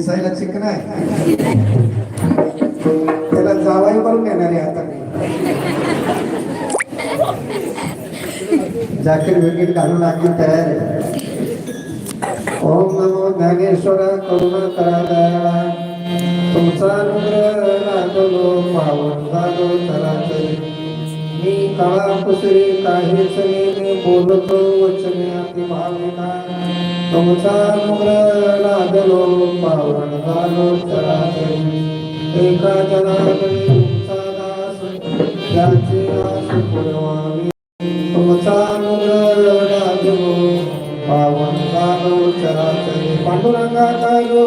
दिसायला चिकन आहे. त्याला जावाई करून देणार आहे आता मी. जॅकेट घालून आखी तयार. आहे ओम नमो ज्ञानेश्वर करुणा करा दयाळा तुमचा अनुग्रह लागलो पावन झालो चराचरी मी काळा कुसरी काही मी बोलत वचने अति भाविना. तुमचा अनुग्रह लागलो पावन झालो चराचरी एका जनाकडे तुमचा दास त्याचे आस पुरवावी तुमचा अनुग्रह चराचरी पांडुरंगाचा यो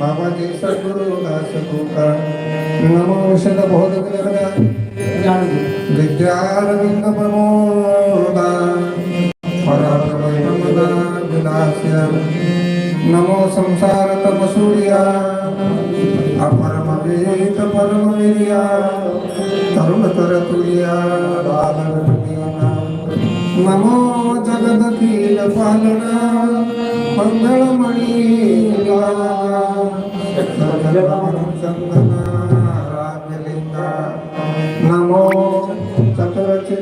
बाबा जय सद्गुरु दास तुका नमो औषध बोधक प्रमोदा पराक्रमदा विलास्य नमो संसार तपसूर्या अपरमवेद परमवीर्या तरुण कर नमो जगदखिल पालना मंगळमणी राजलिंगा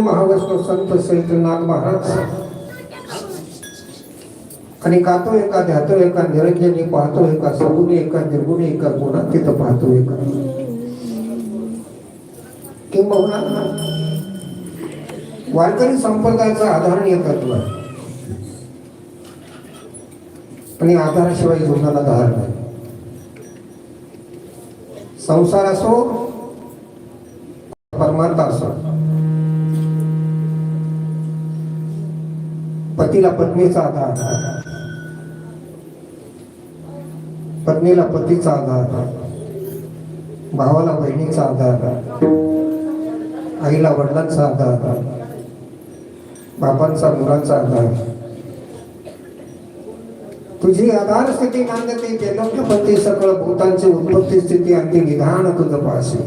महाविष्णू संत श्रीनाथ महाराज आणि कातो एका ध्यातो एका निरंजनी पाहतो एका सगुणी एका निर्गुणी एका गुणातीत पाहतो एका किंबहुना वारकरी संप्रदायाचा आधारणीय तत्व आहे आणि आधाराशिवाय जीवनाला धार नाही संसार असो परमार्थ असो पतीला पत्नीचा आधार. पत्नीला पतीचा आधार भावाला बहिणीचा आधार आईला वडिलांचा आधार बापांचा मुलांचा आधार. तुझी आधार स्थिती मानते ते लग्नपती सकळ भूतांची उत्पत्ती स्थिती आणि निधान तुझं पाशी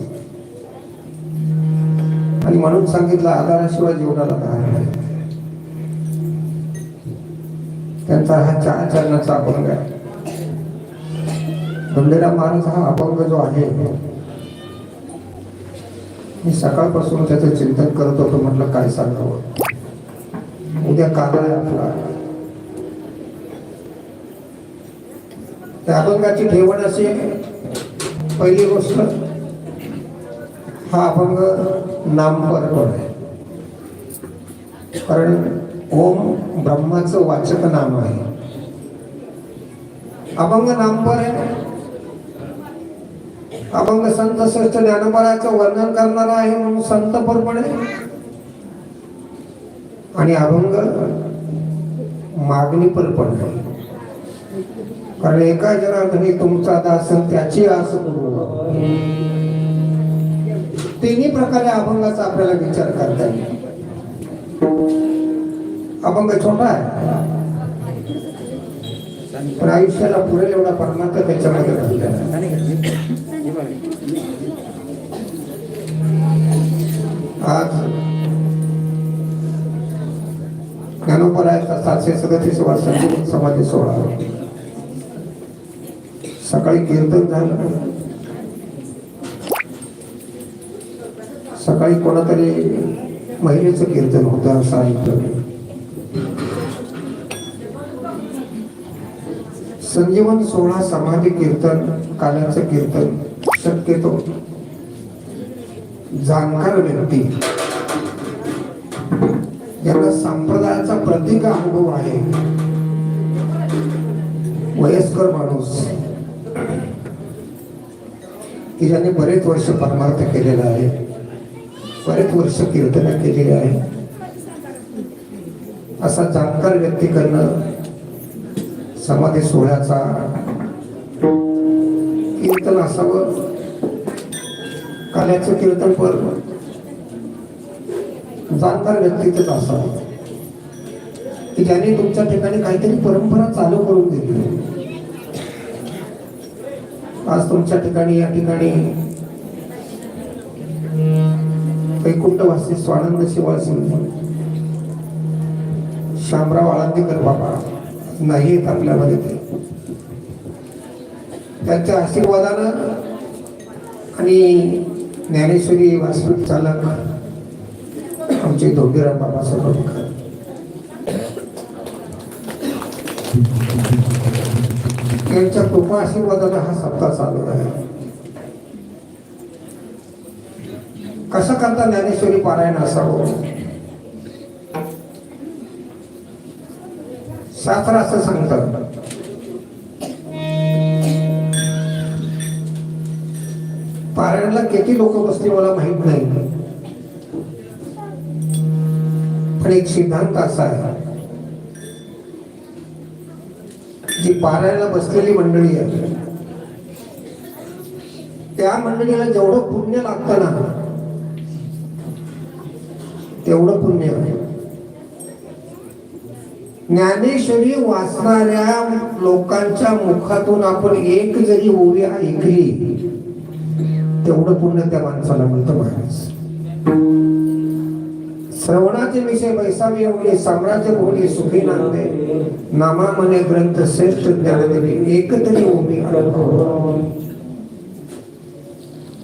आणि म्हणून सांगितलं आधाराशिवाय जीवनाला काय नाही. त्यांचा हा चार चरणाचा अभंग आहे. गंभीरा महाराज हा अभंग जो आहे मी सकाळपासून त्याचं चिंतन करत होतो म्हटलं काय सांगावं? उद्या काला आहे आपला त्या अभंगाची ठेवण अशी पहिली गोष्ट हा अभंग नामपर्पण आहे. कारण ओम ब्रह्माचं वाचक नाम आहे. अभंग नामपर आहे. अभंग संत श्रेष्ठ ज्ञानोबराचं वर्णन करणारा आहे म्हणून संत पण आणि अभंग मागणी पण कारण एका जनार्दनी तुमचा दास त्याची आस तिन्ही प्रकारे अभंगाचा आपल्याला विचार करता येईल. अभंग छोटा आहे. पण आयुष्याला पुरेल एवढा परमार्थ त्याच्यामध्ये आज ज्ञानोपरायाचा सातशे सदतीस वर्षांची समाधी सोहळा. सकाळी कीर्तन झालं. सकाळी कोणातरी महिलेचं कीर्तन होतं असं ऐकलं संजीवन सोहळा समाधी कीर्तन काल्याचं कीर्तन. शक्यतो जाणकार व्यक्ती. ज्यांना संप्रदायाचा प्रतीक अनुभव आहे. वयस्कर माणूस. की ज्याने बरेच वर्ष परमार्थ केलेला आहे. बरेच वर्ष कीर्तना केलेली आहे. असा जाणकार व्यक्ती करणं समाधी सोहळ्याचा कीर्तन असावं. काल्याचं कीर्तन पर. जाणकार व्यक्तीच असावं. की ज्याने तुमच्या ठिकाणी काहीतरी परंपरा चालू करून दिली. आज तुमच्या ठिकाणी या ठिकाणी वैकुंठवासी स्वानंद शिवाळ सिंह श्यामराव आळंदीकर बाबा नाही येत आपल्यामध्ये ते. त्यांच्या आशीर्वादानं आणि ज्ञानेश्वरी वास्तविक चालक आमचे धोबीराम बाबा सर्व त्यांच्या कृपा आशीर्वादाला हा सप्ताह चालू आहे. कसं करता ज्ञानेश्वरी पारायण असावं? शास्त्र असं सांगतात. पारायणाला किती लोक बसले मला माहीत नाही. पण एक सिद्धांत असा आहे. जी पारायला बसलेली मंडळी आहे त्या मंडळीला जेवढं पुण्य लागतं ना तेवढं पुण्य आहे. ज्ञानेश्वरी वाचणाऱ्या लोकांच्या मुखातून आपण एक जरी ओवी ऐकली तेवढं पुण्य त्या माणसाला मिळतं महाराज. श्रवणाचे विषय बैसावी एवढे साम्राज्य होणे सुखी नांदे नामा मने ग्रंथ श्रेष्ठ ज्ञानदेवी एक तरी ओवी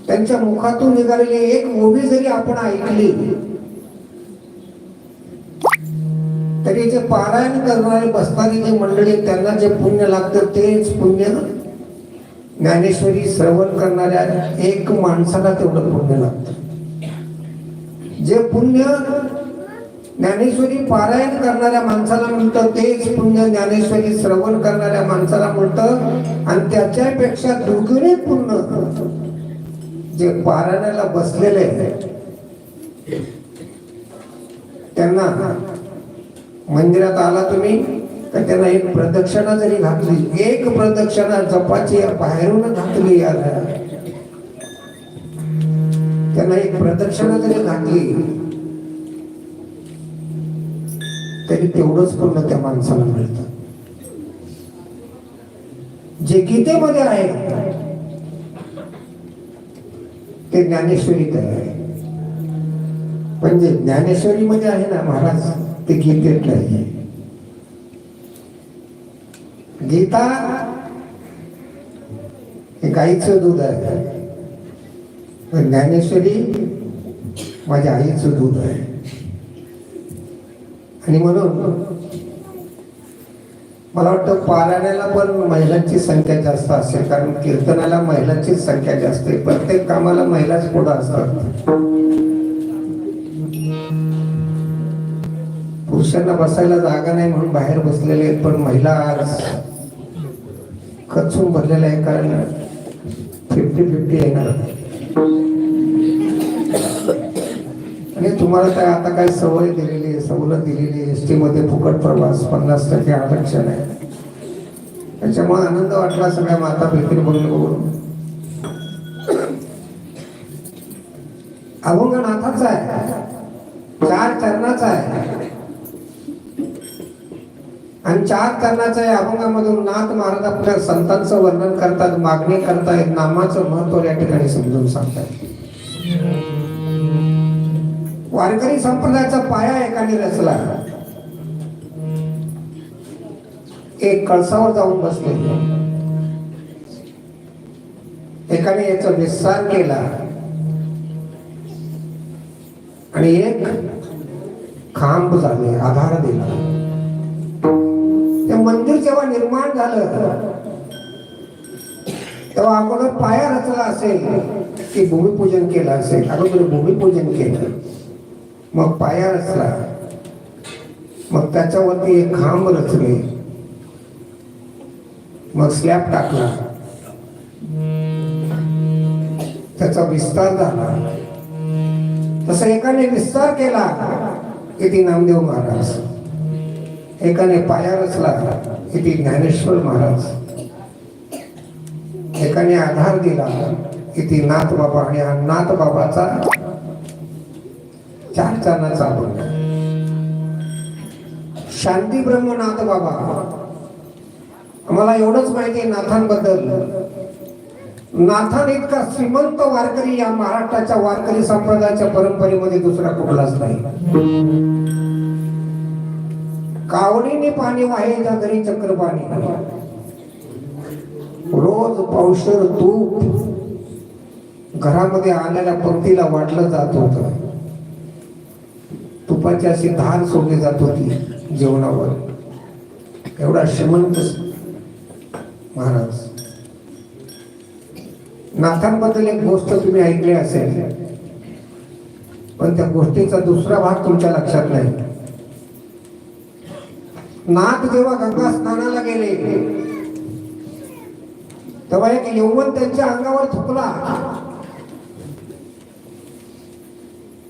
त्यांच्या मुखातून निघालेली एक मूवी जरी आपण ऐकली तरी जे पारायण करणारे बसणारी जे मंडळी त्यांना जे पुण्य लागतं तेच पुण्य ज्ञानेश्वरी श्रवण करणाऱ्या एक माणसाला तेवढं पुण्य लागतं. जे पुण्य ज्ञानेश्वरी पारायण करणाऱ्या माणसाला मिळतं तेच पुण्य ज्ञानेश्वरी श्रवण करणाऱ्या माणसाला मिळतं आणि त्याच्यापेक्षा दुगुणे पुण्य जे पारायणाला बसलेले आहेत, त्यांना मंदिरात आला तुम्ही तर त्यांना एक प्रदक्षिणा जरी घातली एक प्रदक्षिणा जपाची बाहेरून घातली याला. त्यांना एक प्रदक्षिणा जरी घातली तरी तेवढंच पूर्ण त्या माणसाला मिळत. जे गीतेमध्ये आहे ते ज्ञानेश्वरीत आहे. पण जे ज्ञानेश्वरीमध्ये आहे ना महाराज ते गीतेत नाही गीता हे गाईचं दूध आहे. पण ज्ञानेश्वरी माझ्या आईचं दूध आहे. आणि म्हणून मला वाटतं पारायणाला पण महिलांची संख्या जास्त असेल कारण कीर्तनाला महिलांचीच संख्या जास्त आहे. प्रत्येक कामाला महिलाच पुढं असतात. पुरुषांना बसायला जागा नाही म्हणून बाहेर बसलेले आहेत पण महिला आज कचून भरलेल्या आहे कारण फिफ्टी फिफ्टी येणार. आणि तुम्हाला काय आता काय सवय दिलेली आहे सवलत दिलेली आहे एसमध्ये फुकट प्रवास पन्नास टक्के आरक्षण आहे. त्याच्यामुळे आनंद वाटला सगळ्या माता भगिनी बघून. बघून अभंग नाथाचा आहे. चार चरणाचा आहे. आणि चार चरणाच्या या अभंगामधून नाथ महाराज आपल्या संतांचं वर्णन करतात मागणी करतायत नामाचं महत्त्व या ठिकाणी समजून सांगतात. वारकरी संप्रदायाचा पाया एकाने रचला. एक कळसावर जाऊन बसले. एकाने याचा विस्तार केला. आणि एक खांब झाले आधार दिला. मंदिर जेव्हा निर्माण झालं तेव्हा अगोदर पाया रचला असेल की भूमिपूजन केलं असेल. अगोदर भूमिपूजन केलं. मग पाया रचला. मग त्याच्यावरती एक खांब रचले. मग स्लॅब टाकला. त्याचा विस्तार झाला. तसं एकाने विस्तार केला किती नामदेव महाराज. एकाने पाया रचला इथे ज्ञानेश्वर महाराज. एकाने आधार दिला इथे नाथ बाबा आणि नाथ बाबाचा चार चारणाचा अभंग. शांती ब्रह्मनाथ बाबा. आम्हाला एवढंच माहिती आहे नाथांबद्दल. नाथान इतका श्रीमंत वारकरी या महाराष्ट्राच्या वारकरी संप्रदायाच्या परंपरेमध्ये दुसरा कुठलाच नाही. कावडीने पाणी वाहे घरी चक्र पाणी. रोज पावसर तूप घरामध्ये आलेल्या पंक्तीला वाटलं जात होत. तुपाची अशी धार सोडली जात होती जेवणावर. एवढा श्रीमंत महाराज. नाथांबद्दल एक गोष्ट तुम्ही ऐकली असेल. पण त्या गोष्टीचा दुसरा भाग तुमच्या लक्षात नाही. नाथ जेव्हा गंगा स्नानाला गेले तेव्हा एक यौवन त्यांच्या अंगावर थुकला.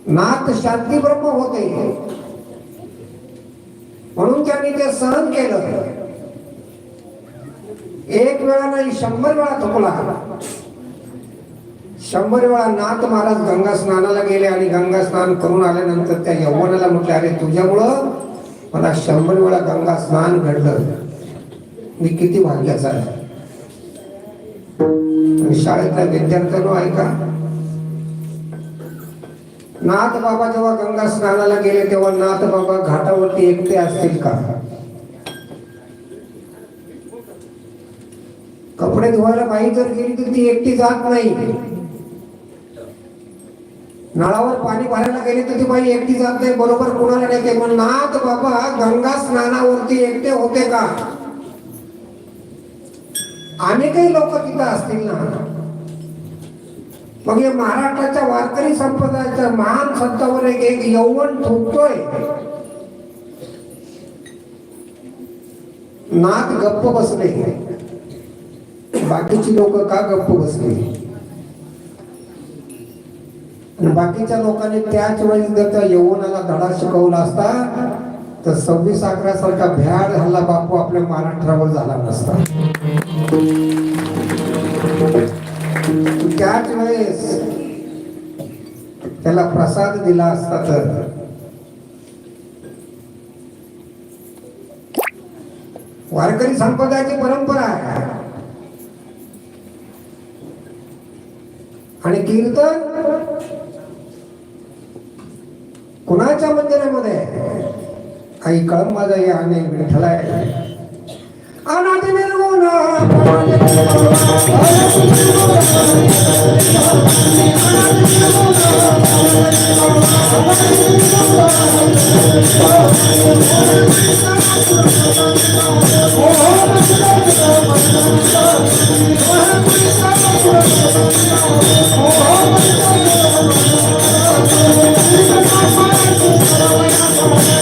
नाथ शांती ब्रह्म होते. म्हणून त्यांनी ते सहन केलं. एक वेळा नाही शंभर वेळा थुकला. शंभर वेळा नाथ महाराज गंगा स्नानाला गेले आणि गंगा स्नान करून आल्यानंतर त्या यवनाला म्हटले अरे तुझ्यामुळं मला शंभर वेळा गंगा स्नान घडलं. मी किती भाग्याचा आहे. शाळेतल्या विद्यार्थ्यांनो ऐका. नाथ बाबा जेव्हा गंगा स्नानाला गेले तेव्हा नाथ बाबा घाटावरती एकटे असतील का? कपडे धुवायला बाई जर गेली तर ती एकटी जात नाही. नळावर पाणी भरायला गेली तर ती बाई एकटी जात नाही बरोबर कुणाला नाही ते. पण नाथ बाबा गंगा स्नानावरती एकटे होते का? अनेकही लोक तिथं असतील ना? मग हे महाराष्ट्राच्या वारकरी संप्रदायाच्या महान संतावर एक एक यौवन ठोकतोय नाथ गप्प बसले. बाकीची लोक का गप्प बसले? बाकीच्या लोकांनी त्याच वेळेस जर त्या यवनाला धडा शिकवला असता तर सव्वीस अकरा सारखा भ्याड हल्ला बापू आपल्या महाराष्ट्रावर झाला नसता. त्याच वेळेस त्याला प्रसाद दिला असता तर. वारकरी संप्रदायाची परंपरा आहे. आणि कीर्तन कुणाच्या मंदिरामध्ये? काही कळम माझा या आणि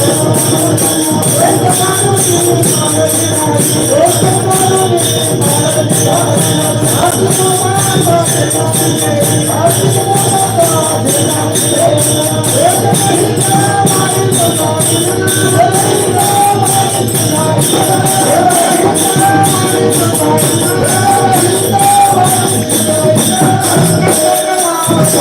Música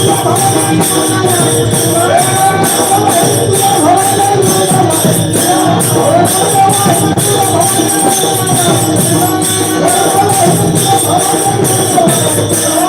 विठ्ठला आहे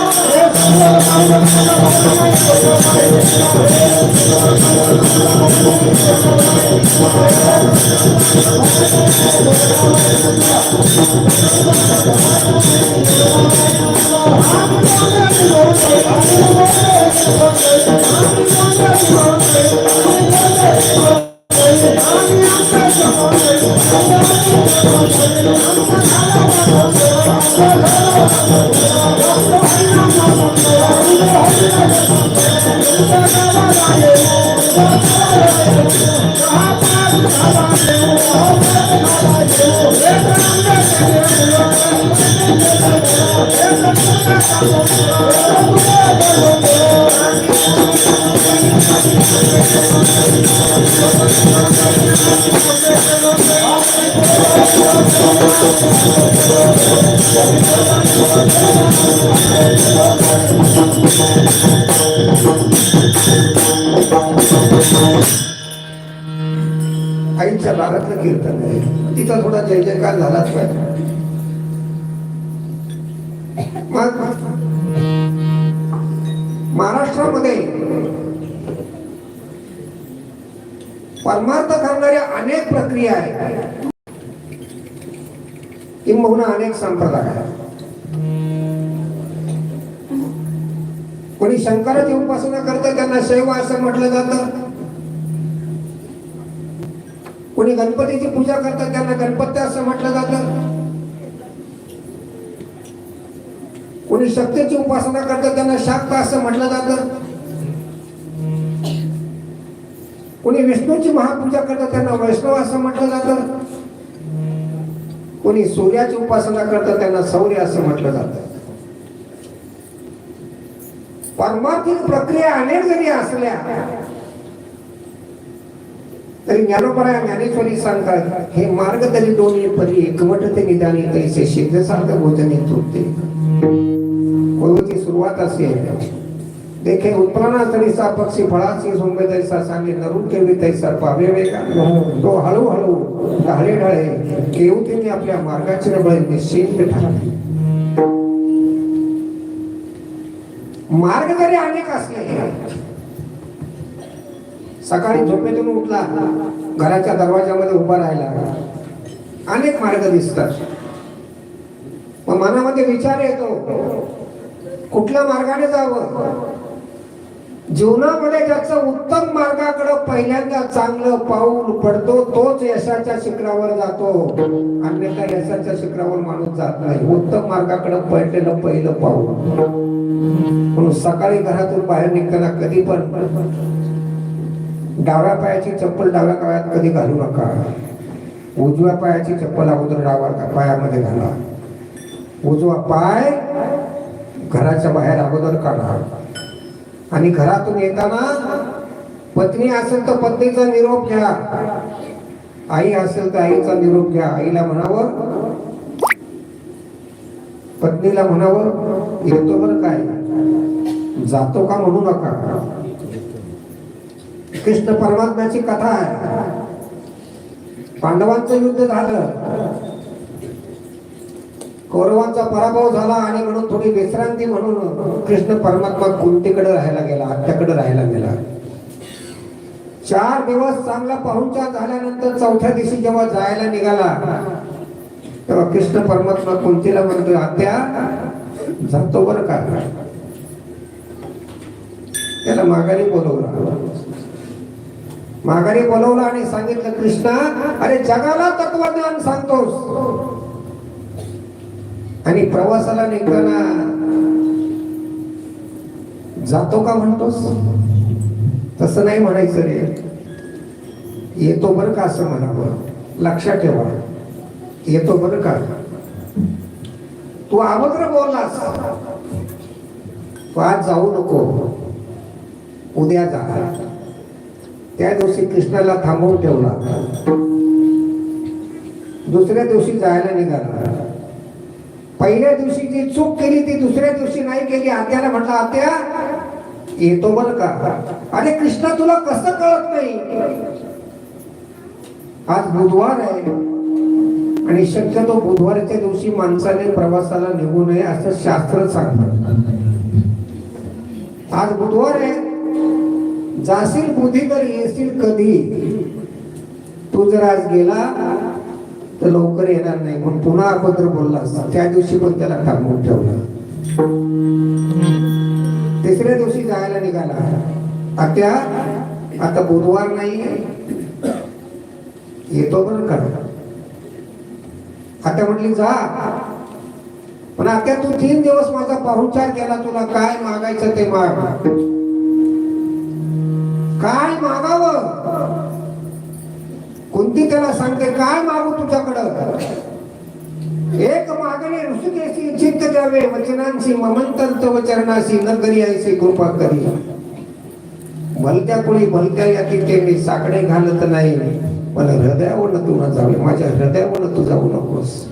I'm निर्गुण Oh, आईच्या दारातलं कीर्तन आहे. तिचा थोडा जय जयकार झालाच पाहिजे. मग महाराष्ट्रामध्ये परमार्थ करणाऱ्या अनेक प्रक्रिया आहेत. किंबहुना अनेक संप्रदाय आहेत. कोणी शंकराची उपासना करतं त्यांना शैव असं म्हटलं जातं. कोणी गणपतीची पूजा करतात त्यांना गणपती असं म्हटलं जातं. कोणी शक्तीची उपासना करतात त्यांना शाक्त असं म्हटलं जातं. कोणी विष्णूची महापूजा करतात त्यांना वैष्णव असं म्हटलं जातं. कोणी सूर्याची उपासना करतात त्यांना सौर्य असं म्हटलं जातं. परमार्थिक प्रक्रिया अनेक जरी असल्या तरी ज्ञानोपरा ज्ञानेश्वरी सांगतात हे मार्ग तरी दोन्ही परी एकवट ते निदानी तैसे सिद्ध सार्थ भोजने तृप्ते. कोणती सुरुवात असे देखे उत्पन्ना तरीसा पक्षी फळाची सोंबे तैसा सांगे नरून केवी तैसा पावे वेगा. तो हळूहळू ढाळे ढाळे केवतीने आपल्या मार्गाचे बळ निश्चित ठरले. मार्ग जरी अनेक असले सकाळी झोपेतून उठला. घराच्या दरवाजामध्ये उभा राहिला. अनेक मार्ग दिसतात. मग मनामध्ये विचार येतो कुठल्या मार्गाने जावं? जीवनामध्ये ज्याचं उत्तम मार्गाकडे पहिल्यांदा चांगलं पाऊल पडतो तोच यशाच्या शिखरावर जातो. अन्यथा यशाच्या शिखरावर माणूस जात नाही. उत्तम मार्गाकडे पडलेलं पहिलं पाऊल. म्हणून सकाळी घरातून बाहेर निघताना कधी पण डाव्या पायाची चप्पल डाव्या पायात कधी घालू नका. उजव्या पायाची चप्पल अगोदर डाव्या पायामध्ये घाला. उजवा पाय घराच्या बाहेर अगोदर काढा. आणि घरातून येताना पत्नी असेल तर पत्नीचा निरोप घ्या. आई असेल तर आईचा निरोप घ्या. आईला म्हणावं पत्नीला म्हणावं येतो बरं काय? जातो का म्हणू नका? कृष्ण परमात्म्याची कथा आहे. पांडवांचं युद्ध झालं. कौरवांचा पराभव झाला आणि म्हणून थोडी विश्रांती म्हणून कृष्ण परमात्मा कुंतीकडे राहायला गेला आत्याकडे राहायला गेला. चार दिवस चांगला पाहुणचार झाल्यानंतर चौथ्या दिवशी जेव्हा जायला निघाला तेव्हा कृष्ण परमात्मा कुंतीला म्हणतो आत्या जातो बरं का? त्याला माघारी बोलवला. माघारी बोलवलं आणि सांगितलं कृष्णा अरे जगाला तत्वज्ञान सांगतोस. आणि प्रवासाला निघताना जातो का म्हणतोस? तसं नाही म्हणायचं रे. येतो बरं का असं म्हणावं? लक्षात ठेवा. येतो बरं का? तू अभद्र बोललास. तू आज जाऊ नको. उद्या जा. त्या दिवशी कृष्णाला थांबवून ठेवला. दुसऱ्या दिवशी जायला निघाला. पहिल्या दिवशी जी चूक केली ती दुसऱ्या दिवशी नाही केली. आत्याला म्हटलं आत्या येतो बन का? अरे कृष्णा तुला कसं कळत नाही? आज बुधवार आहे. आणि शक्यतो बुधवारच्या दिवशी माणसाने प्रवासाला निघू नये असं शास्त्र सांगत. आज बुधवार आहे. जाशील बुद्धी तर येशील कधी? तू जर आज गेला तर लवकर येणार नाही. म्हणून पुन्हा अगोदर असता त्या दिवशी पण त्याला थांबवून ठेवलं. तिसऱ्या दिवशी जायला निघाला. आता आता बुधवार नाही. येतो पण का? आता म्हटली जा. पण आता तू तीन दिवस माझा पाहुणचार केला तुला. काय मागायचं ते माग? काय मागावं? कोणती त्याला सांगते काय मागू तुझ्याकडं? एक मागणे ऋषिकेशी चित्त द्यावे वचनांशी ममंतंत वचनाशी चरणाशी न करी ऐसे कृपा करी. भलत्या कुणी भलत्या या तिथे मी साकडे घालत नाही. पण हृदयावर तू न जावे माझ्या हृदयावर तू जाऊ नकोस.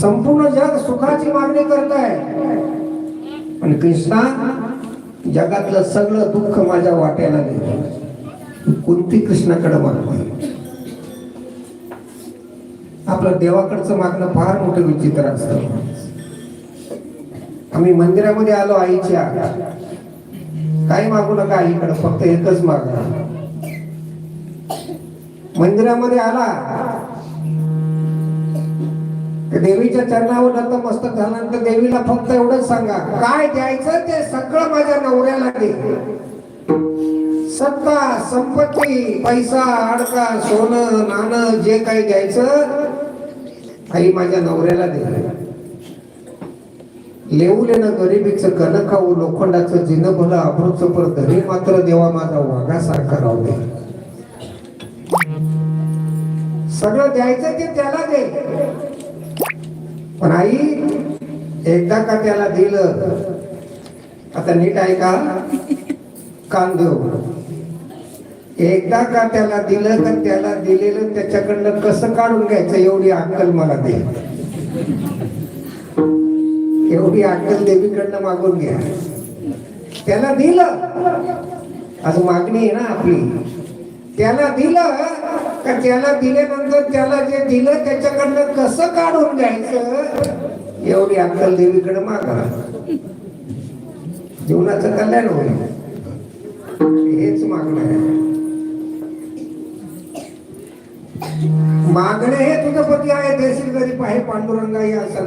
संपूर्ण जग सुखाची मागणी करत आहे पण कृष्णा जगातलं सगळं दुःख माझ्या वाट्याला दे. कोणती कृष्णाकडे मागतो? आपलं देवाकडचं मागणं फार मोठं विचित्र असतं. आम्ही मंदिरामध्ये आलो आईच्या. काही मागू नका आईकडे फक्त एकच मागा. मंदिरामध्ये आला. देवीच्या चरणावर नतमस्तक झाल्यानंतर देवीला फक्त एवढंच सांगा काय द्यायचं ते सगळं माझ्या नवऱ्याला दे. सत्ता संपत्ती पैसा अडका सोनं नाणं जे काही द्यायचं आई माझ्या नवऱ्याला दे. लेवलेनं गरिबीचं कन खाऊ लोखंडाचं जिनं भलं अभ्रूचं पर धरी मात्र देवा माझा वाघासारखा राहू दे. सगळं द्यायचं ते त्याला दे. पण आई एकदा का त्याला दिलं? आता नीट आहे कान देऊ एकदा का त्याला दिलं तर त्याला दिलेलं त्याच्याकडनं कसं काढून घ्यायचं? एवढी अक्कल मला दे. एवढी अक्कल देवीकडनं मागून घ्या. त्याला दिलं. आज मागणी आहे ना आपली. त्याला दिलं. का त्याला दिल्यानंतर त्याला जे दिलं त्याच्याकडनं कसं काढून घ्यायचं? एवढी अक्कल देवीकडे मागा जीवनाचं कल्याण होईल. हेच मागणं आहे. मागणे हे तुझं पती आहे देशील गरीब आहे पांडुरंगा या